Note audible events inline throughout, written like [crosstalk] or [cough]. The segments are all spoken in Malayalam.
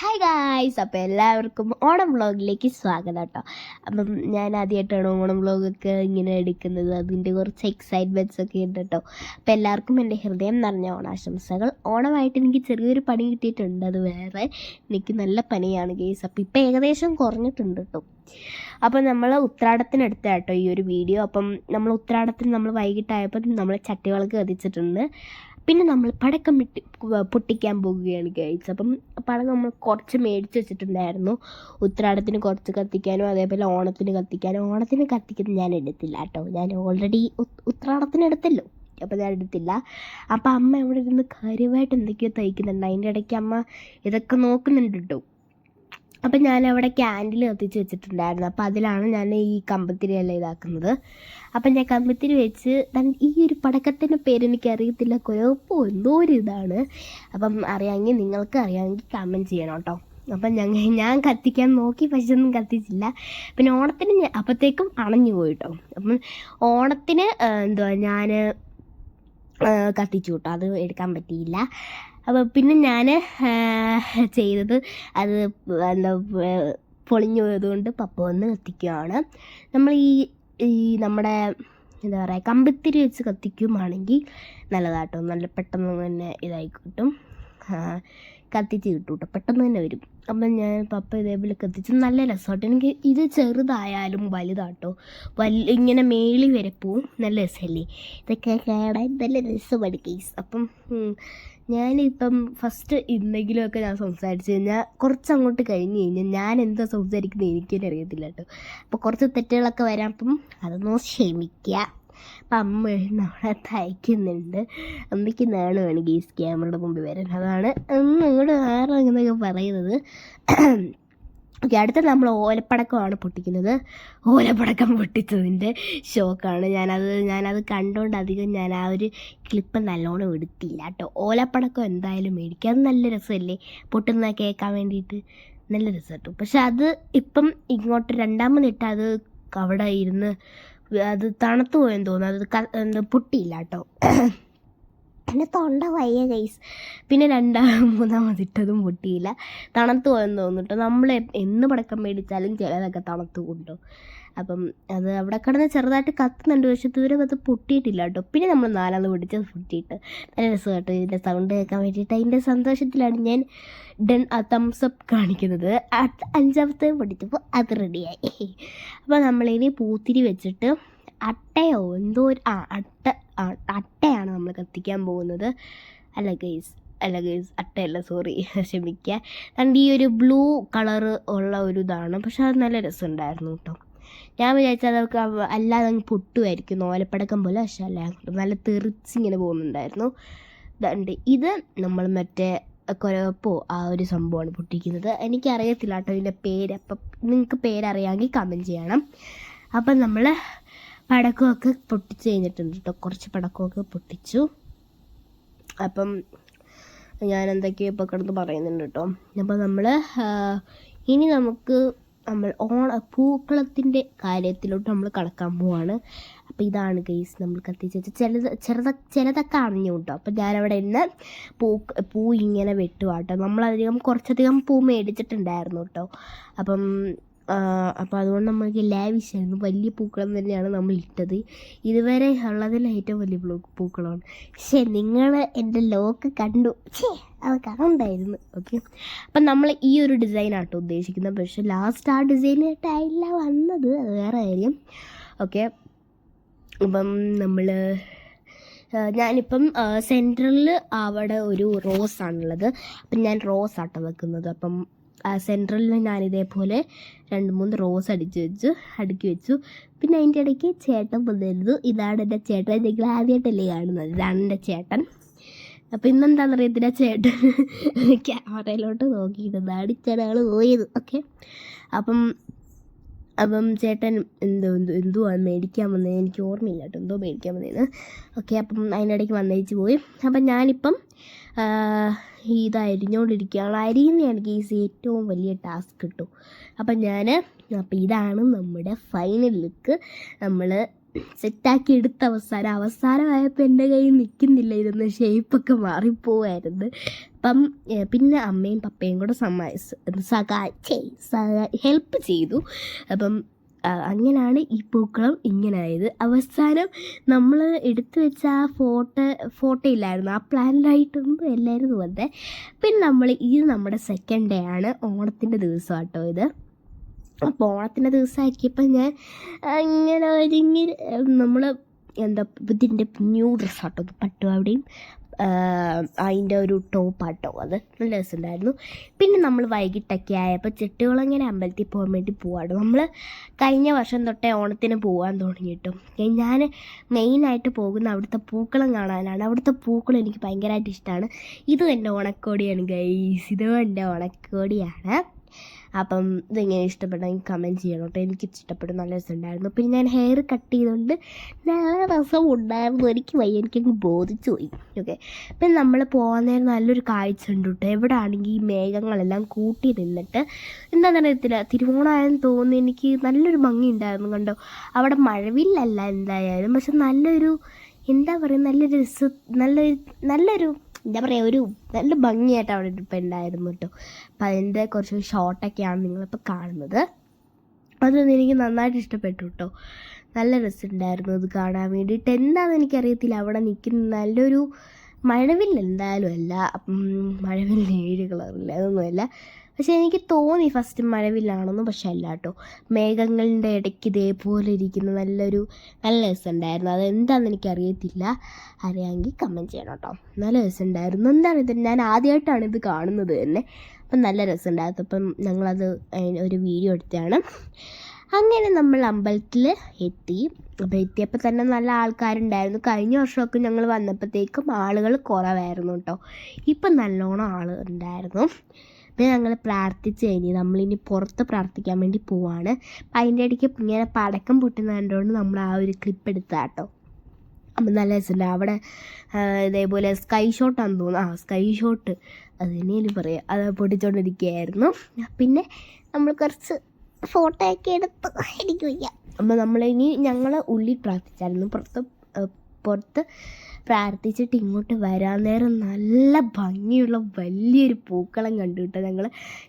ഹായ് ഗായ്സ് അപ്പോൾ എല്ലാവർക്കും ഓണം വ്ളോഗിലേക്ക് സ്വാഗതം കേട്ടോ. അപ്പം ഞാൻ ആദ്യമായിട്ടാണ് ഓണം വ്ളോഗൊക്കെ ഇങ്ങനെ എടുക്കുന്നത്. അതിന്റെ കുറച്ച് എക്സൈറ്റ്മെന്റ്സ് ഒക്കെ ഉണ്ട് കേട്ടോ. അപ്പോൾ എല്ലാവർക്കും എന്റെ ഹൃദയം നിറഞ്ഞ ഓണാശംസകൾ. ഓണമായിട്ട് എനിക്ക് ചെറിയൊരു പണി കിട്ടിയിട്ടുണ്ട്. അത് വേറെ എനിക്ക് നല്ല പനിയാണ് ഗേസ് അപ്പോൾ ഇപ്പം ഏകദേശം കുറഞ്ഞിട്ടുണ്ട് കേട്ടോ. അപ്പോൾ നമ്മൾ ഉത്രാടത്തിനടുത്ത കേട്ടോ ഈ ഒരു വീഡിയോ അപ്പം നമ്മൾ ഉത്രാടത്തിന് നമ്മൾ വൈകിട്ടായപ്പോൾ നമ്മൾ ചട്ടിവിളക്ക് കത്തിച്ചിട്ടുണ്ട്. പിന്നെ നമ്മൾ പടക്കം വിട്ട് പൊട്ടിക്കാൻ പോകുകയാണ് ഗൈസ് അപ്പം പടക്കം നമ്മൾ കുറച്ച് മേടിച്ച് വെച്ചിട്ടുണ്ടായിരുന്നു. ഉത്രാടത്തിന് കുറച്ച് കത്തിക്കാനും അതേപോലെ ഓണത്തിന് കത്തിക്കാനും. ഓണത്തിന് കത്തിക്കുന്നത് ഞാൻ എടുത്തില്ല കേട്ടോ. ഞാൻ ഓൾറെഡി ഉത്രാടത്തിന് എടുത്തല്ലോ. അപ്പോൾ ഞാൻ എടുത്തില്ല. അപ്പോൾ അമ്മ ഇവിടെ ഇരുന്ന് കാര്യമായിട്ട് എന്തൊക്കെയോ തയ്ക്കുന്നുണ്ട്. അതിന്റെ ഇടയ്ക്ക് അമ്മ ഇതൊക്കെ നോക്കുന്നുണ്ട് കേട്ടോ അപ്പം ഞാൻ അവിടെ ക്യാൻഡിൽ കത്തിച്ച് വെച്ചിട്ടുണ്ടായിരുന്നു. അപ്പോൾ അതിലാണ് ഞാൻ ഈ കമ്പത്തിരി എല്ലാം ഇതാക്കുന്നത്. അപ്പം ഞാൻ കമ്പത്തിരി വെച്ച് ഈ ഒരു പടക്കത്തിന്റെ പേര് എനിക്ക് അറിയത്തില്ല കുഴപ്പമോ എന്തോ ഒരു ഇതാണ്. അപ്പം അറിയാമെങ്കിൽ നിങ്ങൾക്ക് അറിയാമെങ്കിൽ കമന്റ് ചെയ്യണം കേട്ടോ. അപ്പം ഞങ്ങൾ ഞാൻ കത്തിക്കാൻ നോക്കി പക്ഷെ ഒന്നും കത്തിച്ചില്ല. പിന്നെ ഓണത്തിന് അപ്പോഴത്തേക്കും അണഞ്ഞു പോയിട്ടോ അപ്പം ഓണത്തിന് എന്തുവാ ഞാൻ കത്തിച്ചു കേട്ടോ. അത് എടുക്കാൻ പറ്റിയില്ല. അപ്പോൾ പിന്നെ ഞാൻ ചെയ്തത് അത് എന്താ പൊളിഞ്ഞു പോയതുകൊണ്ട് പപ്പ വന്ന് കത്തിക്കുകയാണ് നമ്മൾ ഈ ഈ നമ്മുടെ എന്താ പറയുക കമ്പിത്തിരി വെച്ച് കത്തിക്കുവാണെങ്കിൽ നല്ലതാട്ടോ. നല്ല പെട്ടെന്ന് തന്നെ ഇതായി കിട്ടും. കത്തിച്ച് കിട്ടും കേട്ടോ പെട്ടെന്ന് തന്നെ വരും. അപ്പം ഞാൻ പപ്പ ഇതേപോലെ കത്തിച്ച്. നല്ല രസമാട്ടോ എനിക്ക് ഇത് ചെറുതായാലും വലുതാട്ടോ. വൽ ഇങ്ങനെ മേളി വരെ പോവും. നല്ല രസമല്ലേ? ഇതൊക്കെ കാണാൻ നല്ല രസമാണ് കേസ് അപ്പം ഞാനിപ്പം ഫസ്റ്റ് എന്തെങ്കിലുമൊക്കെ ഞാൻ സംസാരിച്ചു കഴിഞ്ഞാൽ കുറച്ച് അങ്ങോട്ട് കഴിഞ്ഞ് കഴിഞ്ഞാൽ ഞാൻ എന്താ സംസാരിക്കുന്നത് എനിക്കെന്നറിയത്തില്ല കേട്ടോ. അപ്പോൾ കുറച്ച് തെറ്റുകളൊക്കെ വരാം. അപ്പം അതൊന്നും ക്ഷമിക്കുക അപ്പം അമ്മ നമ്മളെ തയ്ക്കുന്നുണ്ട്. അമ്മയ്ക്ക് നാണമാണ് ഗീസ് ക്യാമറയുടെ മുമ്പിൽ വരാൻ. അതാണ് വേറെ അങ്ങനെയൊക്കെ പറയുന്നത്. ഓക്കെ അടുത്ത നമ്മൾ ഓലപ്പടക്കമാണ് പൊട്ടിക്കുന്നത്. ഓലപ്പടക്കം പൊട്ടിച്ചതിന്റെ ഷോക്കാണ് ഞാനത് ഞാനത് കണ്ടുകൊണ്ട് അധികം ഞാൻ ആ ഒരു ക്ലിപ്പ് നല്ലോണം എടുത്തില്ല കേട്ടോ ഓലപ്പടക്കം എന്തായാലും മേടിക്കാം. അത് നല്ല രസമല്ലേ? പൊട്ടുന്ന കേൾക്കാൻ വേണ്ടിയിട്ട്. നല്ല രസം കേട്ടോ പക്ഷെ അത് ഇപ്പം ഇങ്ങോട്ട് രണ്ടാമതിട്ട് അത് അവിടെ ഇരുന്ന് അത് തണുത്തു പോയെന്ന് തോന്നുന്നു. അത് പൊട്ടിയില്ല കേട്ടോ. എന്റെ തൊണ്ട വയ്യ ഗൈസ് പിന്നെ രണ്ടാം മൂന്നാമതിട്ടതും പൊട്ടിയില്ല. തണുത്ത് പോയെന്ന് തോന്നിട്ട് നമ്മൾ എന്ന് പടക്കം മേടിച്ചാലും ചിലതൊക്കെ തണുത്ത് കൊണ്ടു. അപ്പം അത് അവിടെ കിടന്ന് ചെറുതായിട്ട് കത്തുന്നുണ്ട്. പക്ഷെ ദൂരെ അത് പൊട്ടിയിട്ടില്ല കേട്ടോ പിന്നെ നമ്മൾ നാലാമത് പിടിച്ചത് പൊട്ടിയിട്ട് നല്ല രസം കേട്ടോ ഇതിന്റെ സൗണ്ട് കേൾക്കാൻ വേണ്ടിയിട്ട് അതിന്റെ സന്തോഷത്തിലാണ് ഞാൻ ഡൺ തംസ് അപ്പ് കാണിക്കുന്നത്. അഞ്ചാമത്തെ പൊട്ടിച്ചപ്പോൾ അത് റെഡിയായി അപ്പോൾ നമ്മളിനി പൂത്തിരി വെച്ചിട്ട് അട്ടയോ എന്തോ ഒരു ആ അട്ട അട്ടയാണ് നമ്മൾ കത്തിക്കാൻ പോകുന്നത്. അല്ല ഗൈസ് അല്ല ഗൈസ് അട്ടയല്ല സോറി [laughs] ക്ഷമിക്കുക കണ്ട് ഈ ഒരു ബ്ലൂ കളറ് ഉള്ള ഒരു ഇതാണ്. പക്ഷെ അത് നല്ല രസമുണ്ടായിരുന്നു കേട്ടോ ഞാൻ വിചാരിച്ചത് അതൊക്കെ അല്ലാതെ അങ്ങ് പൊട്ടുമായിരിക്കും. ഓലപ്പടക്കം പോലെ പക്ഷെ അല്ല നല്ല തെറിച്ചിങ്ങനെ പോകുന്നുണ്ടായിരുന്നു. ഇതുണ്ട് ഇത് നമ്മൾ മറ്റേ കുഴപ്പോ ആ ഒരു സംഭവമാണ് പൊട്ടിക്കുന്നത്. എനിക്കറിയത്തില്ല കേട്ടോ ഇതിന്റെ പേര്. അപ്പം നിങ്ങൾക്ക് പേരറിയാമെങ്കിൽ കമന്റ് ചെയ്യണം. അപ്പം നമ്മൾ പടക്കമൊക്കെ പൊട്ടിച്ച് കഴിഞ്ഞിട്ടുണ്ട് കേട്ടോ കുറച്ച് പടക്കമൊക്കെ പൊട്ടിച്ചു. അപ്പം ഞാൻ എന്തൊക്കെയോ ഇപ്പോൾ കിടന്ന് പറയുന്നുണ്ട് കേട്ടോ അപ്പോൾ നമ്മൾ ഇനി നമുക്ക് നമ്മൾ ഓണ പൂക്കളത്തിന്റെ കാര്യത്തിലോട്ട് നമ്മൾ കടക്കാൻ പോവാണ്. അപ്പോൾ ഇതാണ് കേസ് നമ്മൾ കത്തിച്ച് വെച്ചാൽ ചിലത് ചെറുത ചിലതൊക്കെ അറിഞ്ഞു കേട്ടോ അപ്പോൾ ഞാനവിടെ ഇന്ന് പൂ പൂ ഇങ്ങനെ വെട്ടുവാട്ടോ നമ്മളധികം കുറച്ചധികം പൂ മേടിച്ചിട്ടുണ്ടായിരുന്നു കേട്ടോ അപ്പം അപ്പോൾ അതുകൊണ്ട് നമുക്ക് ലാവിഷായിരുന്നു വലിയ പൂക്കളം തന്നെയാണ് നമ്മൾ ഇട്ടത്. ഇതുവരെ ഉള്ളതിൽ ഏറ്റവും വലിയ പൂക്കളമാണ്. പക്ഷേ നിങ്ങൾ എന്റെ ലോക്ക് കണ്ടു. ഛേ അത് കാണണ്ടായിരുന്നു. ഓക്കെ. അപ്പം നമ്മൾ ഈ ഒരു ഡിസൈൻ ആട്ടോ ഉദ്ദേശിക്കുന്നത്. പക്ഷേ ലാസ്റ്റ് ആ ഡിസൈനായിട്ടായില്ല വന്നത്. വേറെ കാര്യം. ഓക്കെ. അപ്പം നമ്മൾ ഞാനിപ്പം സെൻട്രലിൽ അവിടെ ഒരു റോസ് ആണുള്ളത്. അപ്പം ഞാൻ റോസ് ആട്ടോ വെക്കുന്നത്. അപ്പം സെൻട്രലിൽ ഞാൻ ഇതേപോലെ രണ്ട് മൂന്ന് റോസ് അടിച്ച് വെച്ചു അടുക്കി വെച്ചു. പിന്നെ അതിന്റെ ഇടയ്ക്ക് ചേട്ടൻ വന്നിരുന്നു. ഇതാണ് എന്റെ ചേട്ടൻ. നിങ്ങൾ ആദ്യമായിട്ടല്ലേ കാണുന്നത്? ഇതാണ് എന്റെ ചേട്ടൻ. അപ്പം ഇന്നെന്താണെന്ന് അറിയത്തില്ല ചേട്ടൻ [laughs] ക്യാമറയിലോട്ട് അടിച്ചാണ് ആൾ പോയത്. ഓക്കെ. അപ്പം അപ്പം ചേട്ടൻ എന്തോ എന്തോ എന്തുവാ മേടിക്കാൻ വന്നത് എനിക്ക് ഓർമ്മയില്ല കേട്ടോ. എന്തോ മേടിക്കാൻ വന്നതെന്ന് ഓക്കെ അപ്പം അതിനിടയ്ക്ക് വന്നേച്ച് പോയി. അപ്പം ഞാനിപ്പം ഇത് അരിഞ്ഞുകൊണ്ടിരിക്കുകയാണ് അരിയുന്നതാണ് കേസ് ഏറ്റവും വലിയ ടാസ്ക് കിട്ടും. അപ്പം ഞാൻ അപ്പം ഇതാണ് നമ്മുടെ ഫൈനൽ ലുക്ക്. നമ്മൾ സെറ്റാക്കി എടുത്ത അവസാനം അവസാനമായപ്പോൾ എന്റെ കയ്യിൽ നിൽക്കുന്നില്ല. ഇതൊന്ന് ഷേപ്പൊക്കെ മാറിപ്പോവായിരുന്നു. അപ്പം പിന്നെ അമ്മയും പപ്പയും കൂടെ സമ്മ സഹായി ഹെൽപ്പ് ചെയ്തു. അപ്പം അങ്ങനെയാണ് ഈ പൂക്കളം ഇങ്ങനായത്. അവസാനം നമ്മൾ എടുത്തു വെച്ച ആ ഫോട്ടോ ഫോട്ടോ ഇല്ലായിരുന്നു. ആ പ്ലാനിലായിട്ടൊന്നും അല്ലായിരുന്നു വന്നത് പിന്നെ നമ്മൾ ഇത് നമ്മുടെ സെക്കൻഡ് ഡേ ആണ്. ഓണത്തിന്റെ ദിവസം കേട്ടോ ഇത്. അപ്പോൾ ഓണത്തിന്റെ ദിവസമാക്കിയപ്പോൾ ഞാൻ അങ്ങനെ ഒരുങ്ങി നമ്മൾ എന്താ ഇതിന്റെ ന്യൂ ഡ്രസ്സാട്ടോ അത് പട്ടോ പട്ടുപാവടയും അതിന്റെ ഒരു ടോപ്പാട്ടോ അത് നല്ല രസമുണ്ടായിരുന്നു. പിന്നെ നമ്മൾ വൈകിട്ടൊക്കെ ആയപ്പോൾ ചെട്ടുകുളങ്ങര അമ്പലത്തിൽ പോകാൻ വേണ്ടി പോവാണ്. നമ്മൾ കഴിഞ്ഞ വർഷം തൊട്ടേ ഓണത്തിന് പോകാൻ തുടങ്ങിയിട്ടും. ഞാൻ മെയിനായിട്ട് പോകുന്ന അവിടുത്തെ പൂക്കളം കാണാനാണ്. അവിടുത്തെ പൂക്കളം എനിക്ക് ഭയങ്കരമായിട്ട് ഇഷ്ടമാണ് ഇതും എന്റെ ഓണക്കോടിയാണ് ഗൈസ് ഇതും എന്റെ ഓണക്കോടിയാണ്. അപ്പം ഇതെങ്ങനെ ഇഷ്ടപ്പെട്ടെങ്കിൽ കമന്റ് ചെയ്യണം കേട്ടോ എനിക്ക് ഇഷ്ടപ്പെട്ടു നല്ല രസമുണ്ടായിരുന്നു. പിന്നെ ഞാൻ ഹെയർ കട്ട് ചെയ്തുകൊണ്ട് നല്ല രസം ഉണ്ടായിരുന്നു എനിക്ക് വയ്യ. എനിക്കങ്ങ് ബോധിച്ചു പോയി. ഓക്കെ പിന്നെ നമ്മൾ പോകാൻ നേരം നല്ലൊരു കാഴ്ച ഉണ്ട് കേട്ടോ എവിടെ ആണെങ്കിൽ ഈ മേഘങ്ങളെല്ലാം കൂട്ടി നിന്നിട്ട് എന്താണെന്ന് അറിയത്തില്ല തിരുവോണമായെന്ന് തോന്നുന്നു. എനിക്ക് നല്ലൊരു ഭംഗി ഉണ്ടായിരുന്നു കണ്ടോ. അവിടെ മഴവില്ലല്ല എന്തായാലും. പക്ഷെ നല്ലൊരു എന്താ പറയുക നല്ലൊരു രസ നല്ലൊരു നല്ലൊരു എന്താ പറയുക ഒരു നല്ല ഭംഗിയായിട്ട് അവിടെ ഇപ്പം ഉണ്ടായിരുന്നു കേട്ടോ. അപ്പം അതിന്റെ കുറച്ച് ഷോട്ടൊക്കെയാണ് നിങ്ങളിപ്പോൾ കാണുന്നത്. അതൊന്നും എനിക്ക് നന്നായിട്ട് ഇഷ്ടപ്പെട്ടു കേട്ടോ. നല്ല രസമുണ്ടായിരുന്നു അത് കാണാൻ വേണ്ടിയിട്ട്. എന്താണെന്ന് എനിക്കറിയത്തില്ല. അവിടെ നിൽക്കുന്ന നല്ലൊരു മഴവില്ല എന്തായാലും അല്ല. മഴവില്ല ഏഴ് കളറില്ല അതൊന്നുമല്ല. പക്ഷേ എനിക്ക് തോന്നി ഫസ്റ്റ് മഴവില്ലാണെന്ന് പക്ഷെ അല്ല കേട്ടോ മേഘങ്ങളുടെ ഇടയ്ക്ക് ഇതേപോലെ ഇരിക്കുന്ന നല്ലൊരു നല്ല രസമുണ്ടായിരുന്നു. അതെന്താണെന്ന് എനിക്കറിയത്തില്ല. അറിയാമെങ്കിൽ കമന്റ് ചെയ്യണം കേട്ടോ നല്ല രസമുണ്ടായിരുന്നു. എന്താണ് ഇത്? ഞാൻ ആദ്യമായിട്ടാണ് ഇത് കാണുന്നത് തന്നെ. അപ്പം നല്ല രസമുണ്ടായിരുന്നു. അപ്പം ഞങ്ങളത് ഒരു വീഡിയോ എടുത്തതാണ് അങ്ങനെ നമ്മൾ അമ്പലത്തിൽ എത്തി. അപ്പോൾ എത്തിയപ്പോൾ തന്നെ നല്ല ആൾക്കാരുണ്ടായിരുന്നു. കഴിഞ്ഞ വർഷമൊക്കെ ഞങ്ങൾ വന്നപ്പോഴത്തേക്കും ആളുകൾ കുറവായിരുന്നു കേട്ടോ ഇപ്പം നല്ലോണം ആൾ ഉണ്ടായിരുന്നു പിന്നെ ഞങ്ങൾ പ്രാർത്ഥിച്ച് കഴിഞ്ഞ് നമ്മളിനി പുറത്ത് പ്രാർത്ഥിക്കാൻ വേണ്ടി പോവാണ്. അപ്പം അതിന്റെ ഇടയ്ക്ക് ഇങ്ങനെ പടക്കം പൊട്ടുന്ന കണ്ടുകൊണ്ട് നമ്മൾ ആ ഒരു ക്ലിപ്പ് എടുത്താട്ടോ. അപ്പം നല്ല രസമുണ്ട്. അവിടെ ഇതേപോലെ സ്കൈ ഷോട്ടാന്ന് തോന്നുന്നു. ആ സ്കൈ ഷോട്ട് അത് തന്നെയാണ് പറയാം. അത് പൊട്ടിച്ചുകൊണ്ടിരിക്കുകയായിരുന്നു പിന്നെ നമ്മൾ കുറച്ച് ഫോട്ടോ ഒക്കെ എടുത്ത് എനിക്ക് അപ്പം നമ്മളിനി ഞങ്ങൾ ഉള്ളിൽ പ്രാർത്ഥിച്ചായിരുന്നു. പുറത്ത് പുറത്ത് പ്രാർത്ഥിച്ചിട്ട് ഇങ്ങോട്ട് വരാൻ നേരം നല്ല ഭംഗിയുള്ള വലിയൊരു പൂക്കളം കണ്ടു കേട്ടോ ഞങ്ങൾ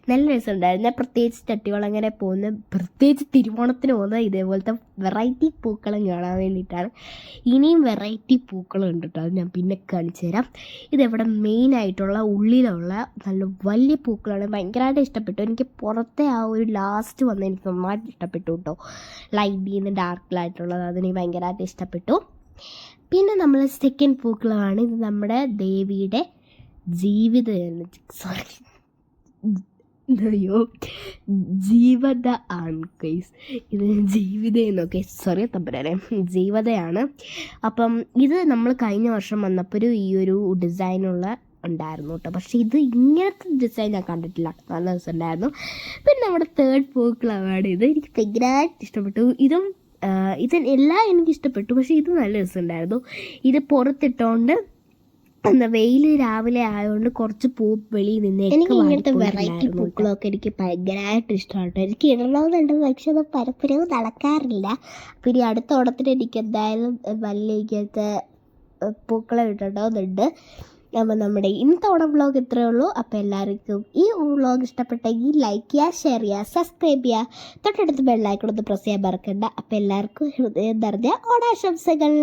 നല്ല രസമുണ്ടായിരുന്നു. പ്രത്യേകിച്ച് ചട്ടികുളങ്ങനെ പോകുന്ന പ്രത്യേകിച്ച് തിരുവോണത്തിന് പോകുന്നത് ഇതേപോലത്തെ വെറൈറ്റി പൂക്കളം കാണാൻ വേണ്ടിയിട്ടാണ്. ഇനിയും വെറൈറ്റി പൂക്കളം ഉണ്ട് കേട്ടോ അത് ഞാൻ പിന്നെ കാണിച്ചു തരാം. ഇതെവിടെ മെയിനായിട്ടുള്ള ഉള്ളിലുള്ള നല്ല വലിയ പൂക്കളാണ്. ഭയങ്കരമായിട്ട് ഇഷ്ടപ്പെട്ടു. എനിക്ക് പുറത്തെ ആ ഒരു ലാസ്റ്റ് വന്ന് എനിക്ക് നന്നായിട്ട് ഇഷ്ടപ്പെട്ടു കേട്ടോ ലൈറ്റ് ചെയ്യുന്ന ഡാർക്കിലായിട്ടുള്ളത് അതെനിക്ക് ഭയങ്കരമായിട്ട് ഇഷ്ടപ്പെട്ടു. പിന്നെ നമ്മൾ സെക്കൻഡ് പൂക്കളമാണ് ഇത് നമ്മുടെ ദേവിയുടെ ജീവിത സോറി അയ്യോ ജീവത ആണ് കേസ് ഇത് ജീവിത എന്നൊക്കെ. സോറി തമ്പരാനെ. ജീവതയാണ്. അപ്പം ഇത് നമ്മൾ കഴിഞ്ഞ വർഷം വന്നപ്പോൾ ഈ ഒരു ഡിസൈനുള്ള ഉണ്ടായിരുന്നു കേട്ടോ പക്ഷെ ഇത് ഇങ്ങനത്തെ ഡിസൈൻ ഞാൻ കണ്ടിട്ടില്ല. നല്ല ഉണ്ടായിരുന്നു പിന്നെ നമ്മുടെ തേർഡ് പൂക്കളാണ് ഇത്. എനിക്ക് ഭയങ്കരമായിട്ട് ഇഷ്ടപ്പെട്ടു. ഇതും ഇത് എല്ലാം എനിക്കിഷ്ടപ്പെട്ടു. പക്ഷേ ഇത് നല്ല രസമുണ്ടായിരുന്നു. ഇത് പുറത്തിട്ടോണ്ട് എന്താ വെയിൽ രാവിലെ ആയതുകൊണ്ട് കുറച്ച് പൂ വെളിയിൽ നിന്ന് എനിക്ക് ഇങ്ങനത്തെ വെറൈറ്റി പൂക്കളൊക്കെ എനിക്ക് ഭയങ്കരമായിട്ട് ഇഷ്ടമാണ് എനിക്ക് ഇടണമെന്നുണ്ട് പക്ഷെ അത് പരപ്പരവ് നടക്കാറില്ല. പിന്നെ അടുത്ത ഓണത്തിന് എനിക്ക് എന്തായാലും വല്ല ഇങ്ങനത്തെ പൂക്കളെ പൂക്കളം ഇടണമെന്നുണ്ട് അപ്പം നമ്മുടെ ഇന്നത്തെ ഓണം വ്ളോഗ് ഇത്രയേ ഉള്ളൂ. അപ്പോൾ എല്ലാവർക്കും ഈ വ്ളോഗ് ഇഷ്ടപ്പെട്ടെങ്കിൽ ലൈക്ക് ചെയ്യുക ഷെയർ ചെയ്യുക സബ്സ്ക്രൈബ് ചെയ്യുക. തൊട്ടടുത്ത് ബെല്ലൈക്കൺ ഒന്ന് പ്രസ് ചെയ്യാൻ മറക്കണ്ട. അപ്പോൾ എല്ലാവർക്കും ഹൃദയം നിറഞ്ഞ ഓണാശംസകൾ.